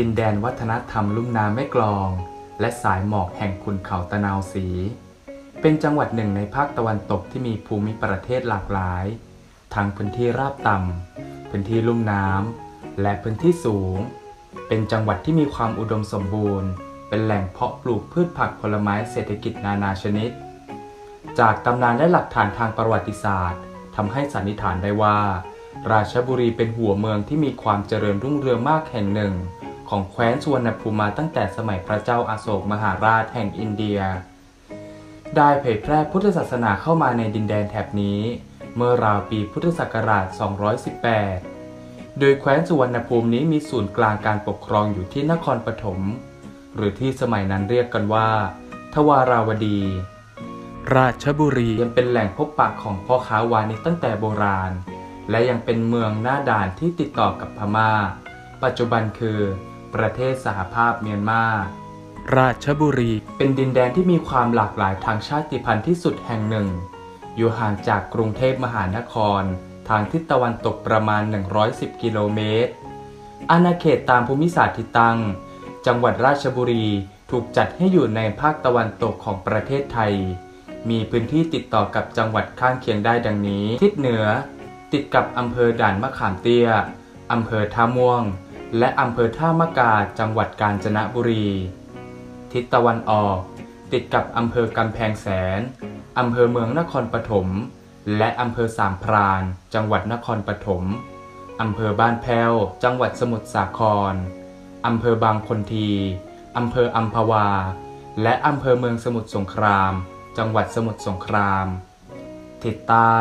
ดินแดนวัฒนธรรมลุ่มน้ำแม่กลอง และสายหมอกแห่งขุนเขาตะนาวสี เป็นจังหวัดหนึ่งในภาคตะวันตกที่มีภูมิประเทศหลากหลาย ทั้งพื้นที่ราบต่ำพื้นที่ลุ่มน้ำและพื้นที่สูง เป็นจังหวัดที่มีความอุดมสมบูรณ์ เป็นแหล่งเพาะปลูกพืชผักผลไม้เศรษฐกิจนานาชนิด จากตำนานและหลักฐานทางประวัติศาสตร์ทำให้สันนิษฐานได้ว่าราชบุรีเป็นหัวเมืองที่มีความเจริญรุ่งเรืองมากแห่งหนึ่ง ของแคว้นสุวรรณภูมิมาตั้งแต่สมัยพระเจ้าอาโศกมหาราชแห่งอินเดีย ได้เผยแพร่พุทธศาสนาเข้ามาในดินแดนแถบนี้ เมื่อราวปีพุทธศักราช 218 โดยแคว้นสุวรรณภูมินี้มีศูนย์กลางการปกครองอยู่ที่นครปฐม หรือที่สมัยนั้นเรียกกันว่า ทวาราวดี ราชบุรียังเป็นแหล่งพบปะของพ่อค้าวานิชตั้งแต่โบราณ และยังเป็นเมืองหน้าด่านที่ติดต่อกับพม่าปัจจุบันคือ ประเทศสหภาพเมียนมา ราชบุรี เป็นดินแดนที่มีความหลากหลายทางชาติพันธุ์ที่สุดแห่งหนึ่ง อยู่ห่างจากกรุงเทพมหานคร ทางทิศตะวันตกประมาณ 110 กิโลเมตร อาณาเขตตามภูมิศาสตร์ที่ตั้ง จังหวัดราชบุรีถูกจัดให้อยู่ในภาคตะวันตกของประเทศไทย มีพื้นที่ติดต่อกับจังหวัดข้างเคียงได้ดังนี้ ทิศเหนือ ติดกับอำเภอด่านมะขามเตี้ย อำเภอท่าม่วง และอำเภอท่ามะกาจังหวัดกาญจนบุรี ทิศตะวันออกติดกับอำเภอกำแพงแสน อำเภอเมืองนครปฐม และอำเภอสามพราน จังหวัดนครปฐม อำเภอบ้านแพ้ว จังหวัดสมุทรสาคร อำเภอบางคนที อำเภออัมพวา และอำเภอเมืองสมุทรสงคราม จังหวัดสมุทรสงคราม ทิศใต้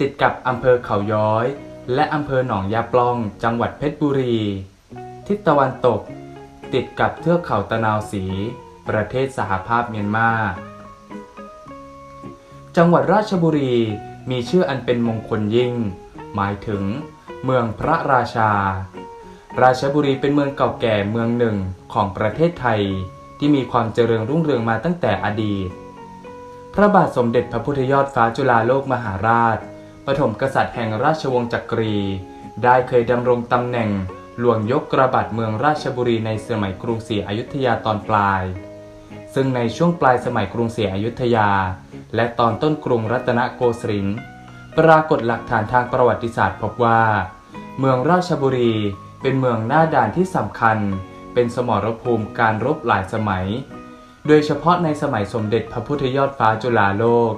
ติดกับอำเภอเขาย้อย และอำเภอหนองยาปล่อง จังหวัดเพชรบุรี ทิศตะวันตก ติดกับเทือกเขาตะนาวสี ประเทศสหภาพเมียนมา จังหวัดราชบุรีมีชื่ออันเป็นมงคลยิ่ง หมายถึง เมืองพระราชา ราชบุรีเป็นเมืองเก่าแก่เมืองหนึ่งของประเทศไทย ที่มีความเจริญรุ่งเรืองมาตั้งแต่อดีต พระบาทสมเด็จพระพุทธยอดฟ้าจุฬาโลกมหาราช ปฐมกษัตริย์แห่งราชวงศ์จักรี ได้เคยดำรงตำแหน่ง ลวงยกกระบัดเมืองราชบุรีในสมัยกรุงศรีอยุธยาตอนปลาย ซึ่งในช่วงปลายสมัยกรุงศรีอยุธยา และตอนต้นกรุงรัตนโกสินทร์ปรากฏหลักฐานทางประวัติศาสตร์พบว่า เมืองราชบุรีเป็นเมืองหน้าด่านที่สำคัญ เป็นสมรภูมิการรบหลายสมัย โดยเฉพาะในสมัยสมเด็จพระพุทธยอดฟ้าจุฬาโลก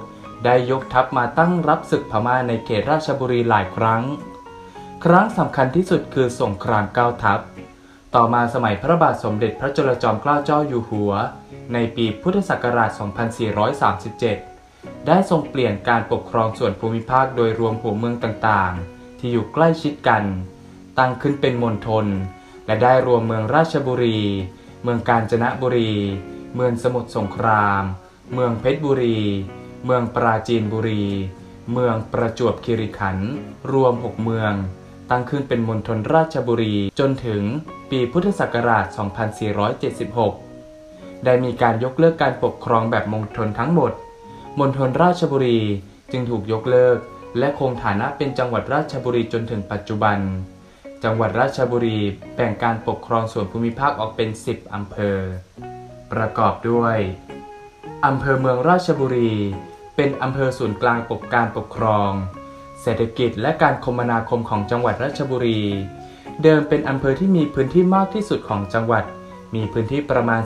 ได้ยกทัพมาตั้งรับศึกพม่าในเขตราชบุรีหลายครั้ง ครั้งสำคัญที่สุดคือสงครามเก้าทัพ ต่อมาสมัยพระบาทสมเด็จพระจุลจอมเกล้าเจ้าอยู่หัว ในปีพุทธศักราช 2437 ได้ทรงเปลี่ยนการปกครองส่วนภูมิภาคโดยรวมหัวเมืองต่างๆ ที่อยู่ใกล้ชิดกัน ตั้งขึ้นเป็นมณฑลและได้รวมเมืองราชบุรี เมืองกาญจนบุรี เมืองสมุทรสงคราม เมืองเพชรบุรี เมืองปราจีนบุรี เมืองประจวบคีรีขันธ์ รวม 6 เมือง ตั้งขึ้นเป็นมณฑลราชบุรี จนถึงปีพุทธศักราช 2476 ได้มีการยกเลิกการปกครองแบบมณฑลทั้งหมด มณฑลราชบุรีจึงถูกยกเลิก และคงฐานะเป็นจังหวัดราชบุรีจนถึงปัจจุบัน จังหวัดราชบุรีแบ่งการปกครองส่วนภูมิภาคออกเป็น 10 อำเภอ ประกอบด้วย อำเภอเมืองราชบุรี เป็นอำเภอศูนย์กลางปกการปกครอง เศรษฐกิจและการคมนาคมของจังหวัดราชบุรี เดิมเป็นอำเภอที่มีพื้นที่มากที่สุดของจังหวัด มีพื้นที่ประมาณ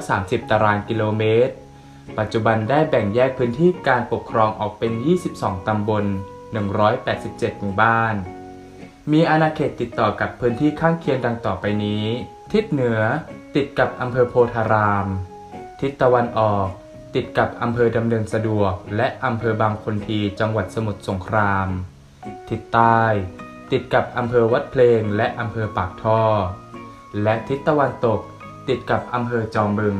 430 ตารางกิโลเมตร ปัจจุบันได้แบ่งแยกพื้นที่การปกครองออกเป็น 22 ตำบล 187 หมู่บ้าน มีอาณาเขตติดต่อกับพื้นที่ข้างเคียงดังต่อไปนี้ ทิศเหนือติดกับอำเภอโพธาราม ทิศตะวันออกติดกับอำเภอดำเนินสะดวก และอำเภอบางคนทีจังหวัดสมุทรสงคราม ทิศใต้ ติดกับอำเภอวัดเพลงและอำเภอปากท่อ และทิศตะวันตกติดกับอำเภอจอมบึง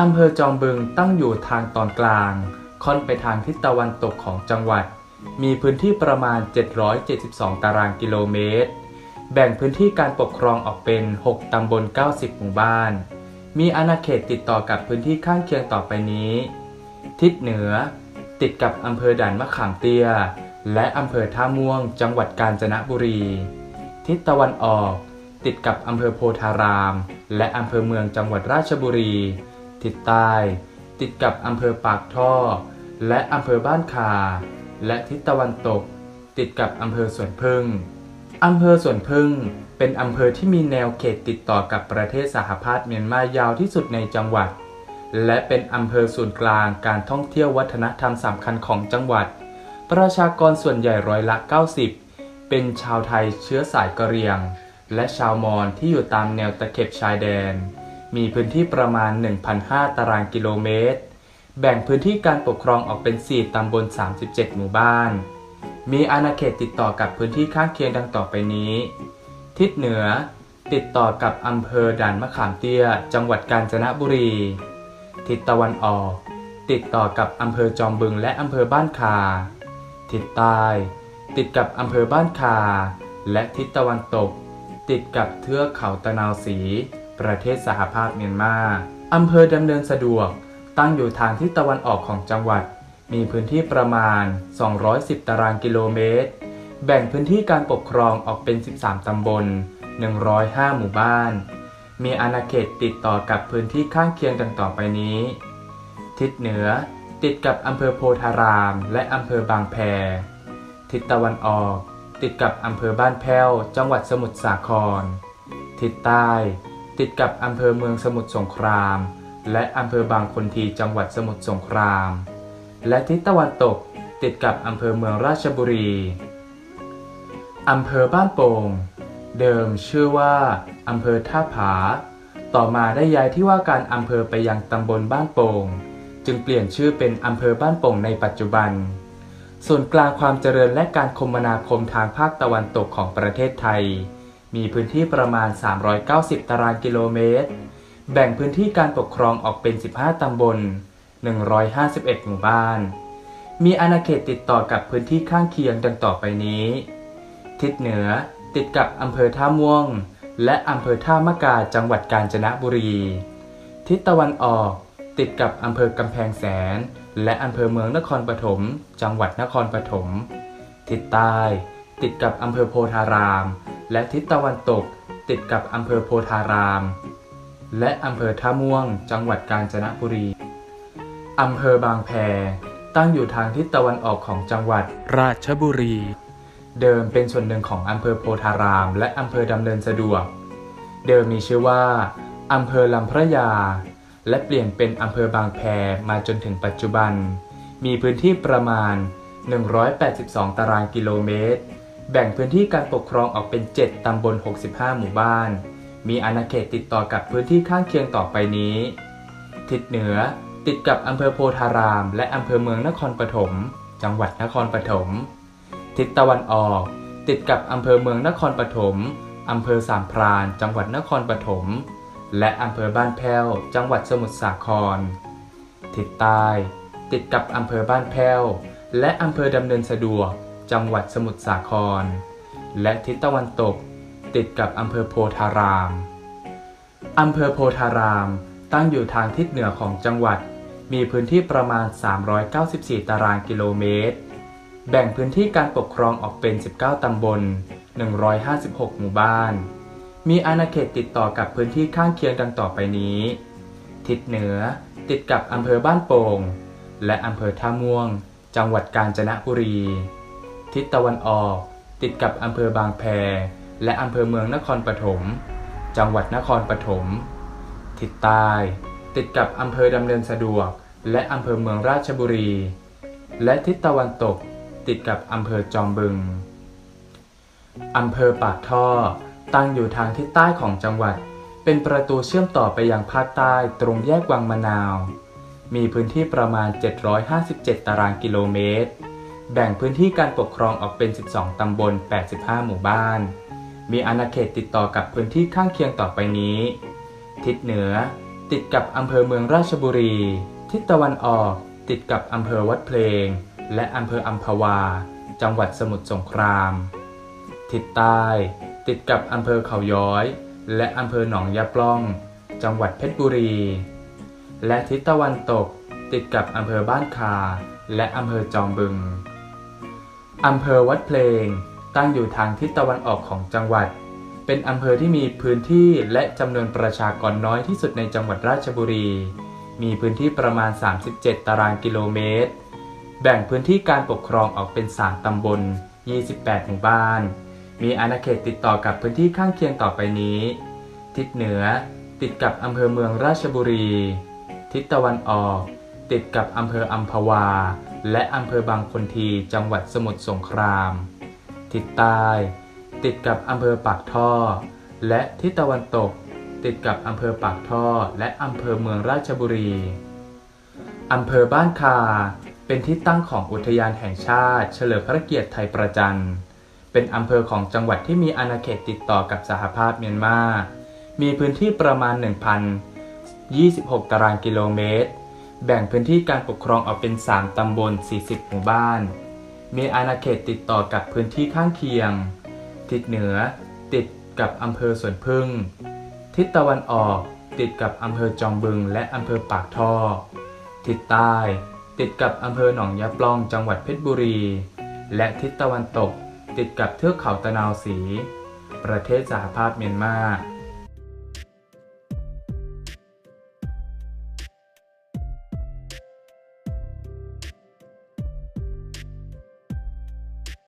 อำเภอจอมบึงตั้งอยู่ทางตอนกลาง ค่อนไปทางทิศตะวันตกของจังหวัด มีพื้นที่ประมาณ 772 ตารางกิโลเมตร แบ่งพื้นที่การปกครองออกเป็น 6 ตำบล 90 หมู่บ้าน มีอาณาเขตติดต่อกับพื้นที่ข้างเคียงต่อไปนี้ ทิศเหนือ ติดกับอำเภอด่านมะขามเตี้ย และอำเภอท่าม่วง จังหวัดกาญจนบุรี ทิศตะวันออก ติดกับอำเภอโพธาราม และอำเภอเมืองจังหวัดราชบุรี ทิศใต้ ติดกับอำเภอปากท่อ และอำเภอบ้านคา และทิศตะวันตก ติดกับอำเภอสวนพึ่งอำเภอสวนพึ่งเป็นอำเภอที่มีแนวเขตติดต่อกับประเทศสหภาพเมียนมายาวที่สุดในจังหวัด และเป็นอำเภอศูนย์กลางการท่องเที่ยววัฒนธรรมสำคัญของจังหวัด ประชากรส่วนใหญ่ร้อยละ 90 เป็นชาวไทยเชื้อสายกะเหรี่ยง และชาวมอญที่อยู่ตามแนวตะเข็บชายแดน มีพื้นที่ประมาณ 1,500 ตารางกิโลเมตร แบ่งพื้นที่การปกครองออกเป็น 4 ตำบล 37 หมู่บ้าน มีอาณาเขตติดต่อกับพื้นที่ข้างเคียงดังต่อไปนี้ ทิศเหนือ ติดต่อกับอำเภอด่านมะขามเตี้ย จังหวัดกาญจนบุรี ทิศตะวันออก ติดต่อกับอำเภอจอมบึงและอำเภอบ้านคา ทิศใต้ติดกับอำเภอบ้านคา และทิศตะวันตก ติดกับเทือกเขาตะนาวศรีประเทศสหภาพเมียนมาอำเภอดำเนินสะดวก ตั้งอยู่ทางทิศตะวันออกของจังหวัด มีพื้นที่ประมาณ 210 ตารางกิโลเมตร แบ่งพื้นที่การปกครองออกเป็น 13 ตำบล 105 หมู่บ้าน มีอาณาเขตติดต่อกับพื้นที่ข้างเคียงดังต่อไปนี้ ทิศเหนือ ติดกับอำเภอโพธาราม และอำเภอบางแพ ทิศตะวันออก ติดกับอำเภอบ้านแพ้ว จังหวัดสมุทรสาคร ทิศใต้ ติดกับอำเภอเมืองสมุทรสงคราม และอำเภอบางคนทีจังหวัดสมุทรสงคราม และทิศตะวันตก ติดกับอำเภอเมืองราชบุรี อำเภอบ้านโป่ง เดิมชื่อว่าอำเภอท่าผา ต่อมาได้ย้ายที่ว่าการอำเภอไปยังตำบลบ้านโป่ง จึงเปลี่ยนชื่อเป็นอำเภอบ้านโป่งในปัจจุบัน ส่วนกลางความเจริญและการคมนาคมทางภาคตะวันตกของประเทศไทย มีพื้นที่ประมาณ 390 ตารางกิโลเมตร แบ่งพื้นที่การปกครองออกเป็น 15 ตำบล 151 หมู่บ้าน มีอาณาเขตติดต่อกับพื้นที่ข้างเคียงดังต่อไปนี้ ทิศเหนือติดกับอำเภอท่าม่วง และอำเภอท่ามะกาจังหวัดกาญจนบุรี ทิศตะวันออก ติดกับอำเภอกำแพงแสน และอำเภอเมืองนครปฐม จังหวัดนครปฐม ทิศใต้ ติดกับอำเภอโพธาราม และทิศตะวันตก ติดกับอำเภอโพธาราม และอำเภอท่าม่วง จังหวัดกาญจนบุรี อำเภอบางแพ ตั้งอยู่ทางทิศตะวันออกของจังหวัดราชบุรี เดิมเป็นส่วนหนึ่งของอำเภอโพธาราม และอำเภอดำเนินสะดวก เดิมมีชื่อว่าอำเภอลำพระยา และเปลี่ยนเป็นอำเภอบางแพมาจนถึงปัจจุบัน มีพื้นที่ประมาณ 182 ตารางกิโลเมตร แบ่งพื้นที่การปกครองออกเป็น 7 ตำบล 65 หมู่บ้าน มีอาณาเขตติดต่อกับพื้นที่ข้างเคียงต่อไปนี้ ทิศเหนือติดกับอำเภอโพธาราม และอำเภอเมืองนครปฐม จังหวัดนครปฐม ทิศตะวันออก ติดกับอำเภอเมืองนครปฐมอำเภอสามพราน จังหวัดนครปฐม และอำเภอบ้านแพ้ว จังหวัดสมุทรสาคร ทิศใต้ติดกับอำเภอบ้านแพ้ว และอำเภอดำเนินสะดวก จังหวัดสมุทรสาคร และทิศตะวันตก ติดกับอำเภอโพธารามอำเภอโพธาราม ตั้งอยู่ทางทิศเหนือของจังหวัด มีพื้นที่ประมาณ 394 ตารางกิโลเมตร แบ่งพื้นที่การปกครองออกเป็น 19 ตำบล 156 หมู่บ้าน มีอาณาเขตติดต่อกับพื้นที่ข้างเคียงดังต่อไปนี้ ทิศเหนือติดกับอำเภอบ้านโป่ง และอำเภอท่าม่วง จังหวัดกาญจนบุรี ทิศตะวันออกติดกับอำเภอบางแพ และอำเภอเมืองนครปฐม จังหวัดนครปฐม ทิศใต้ติดกับอำเภอดำเนินสะดวก และอำเภอเมืองราชบุรี และทิศตะวันตกติดกับอำเภอจอมบึง อำเภอปากท่อ ตั้งอยู่ทางทิศใต้ของจังหวัด เป็นประตูเชื่อมต่อไปยังภาคใต้ตรงแยกวังมะนาว มีพื้นที่ประมาณ 757 ตารางกิโลเมตร แบ่งพื้นที่การปกครองออกเป็น 12 ตำบล 85 หมู่บ้าน มีอาณาเขตติดต่อกับพื้นที่ข้างเคียงต่อไปนี้ ทิศเหนือ ติดกับอำเภอเมืองราชบุรี ทิศตะวันออกติดกับอำเภอวัดเพลง และอำเภออัมพวา จังหวัดสมุทรสงคราม ทิศใต้ ติดกับอำเภอเขาย้อย และอำเภอหนองยาปล้อง จังหวัดเพชรบุรี และทิศตะวันตกติดกับอำเภอบ้านคา และอำเภอจอมบึง อำเภอวัดเพลงตั้งอยู่ทางทิศตะวันออกของจังหวัด เป็นอำเภอที่มีพื้นที่และจำนวนประชากรน้อยที่สุดในจังหวัดราชบุรี มีพื้นที่ประมาณ 37 ตารางกิโลเมตร แบ่งพื้นที่การปกครองออกเป็น 3 ตำบล 28 หมู่บ้าน มีอาณาเขตติดต่อกับพื้นที่ข้างเคียงต่อไปนี้ ทิศเหนือติดกับอำเภอเมืองราชบุรี ทิศตะวันออก ติดกับอำเภออัมพวา และอำเภอบางคนทีจังหวัดสมุทรสงคราม ทิศใต้ ติดกับอำเภอปากท่อ และทิศตะวันตก ติดกับอำเภอปากท่อ และอำเภอเมืองราชบุรีอำเภอบ้านคา เป็นที่ตั้งของอุทยานแห่งชาติ เฉลิมพระเกียรติไทยประจันทร์ เป็นอำเภอของจังหวัดที่มีอาณาเขตติดต่อกับสหภาพเมียนมา มีพื้นที่ประมาณ 1,026 ตารางกิโลเมตร แบ่งพื้นที่การปกครองออกเป็น 3 ตำบล 40 หมู่บ้าน มีอาณาเขตติดต่อกับพื้นที่ข้างเคียง ทิศเหนือ ติดกับอำเภอสวนพึ่ง ทิศตะวันออก ติดกับอำเภอจอมบึง และอำเภอปากท่อ ทิศใต้ ติดกับอำเภอหนองยะปล่องจังหวัดเพชรบุรี และทิศตะวันตก ติดกับเทือกเขาตะนาวสี ประเทศสหภาพเมียนมา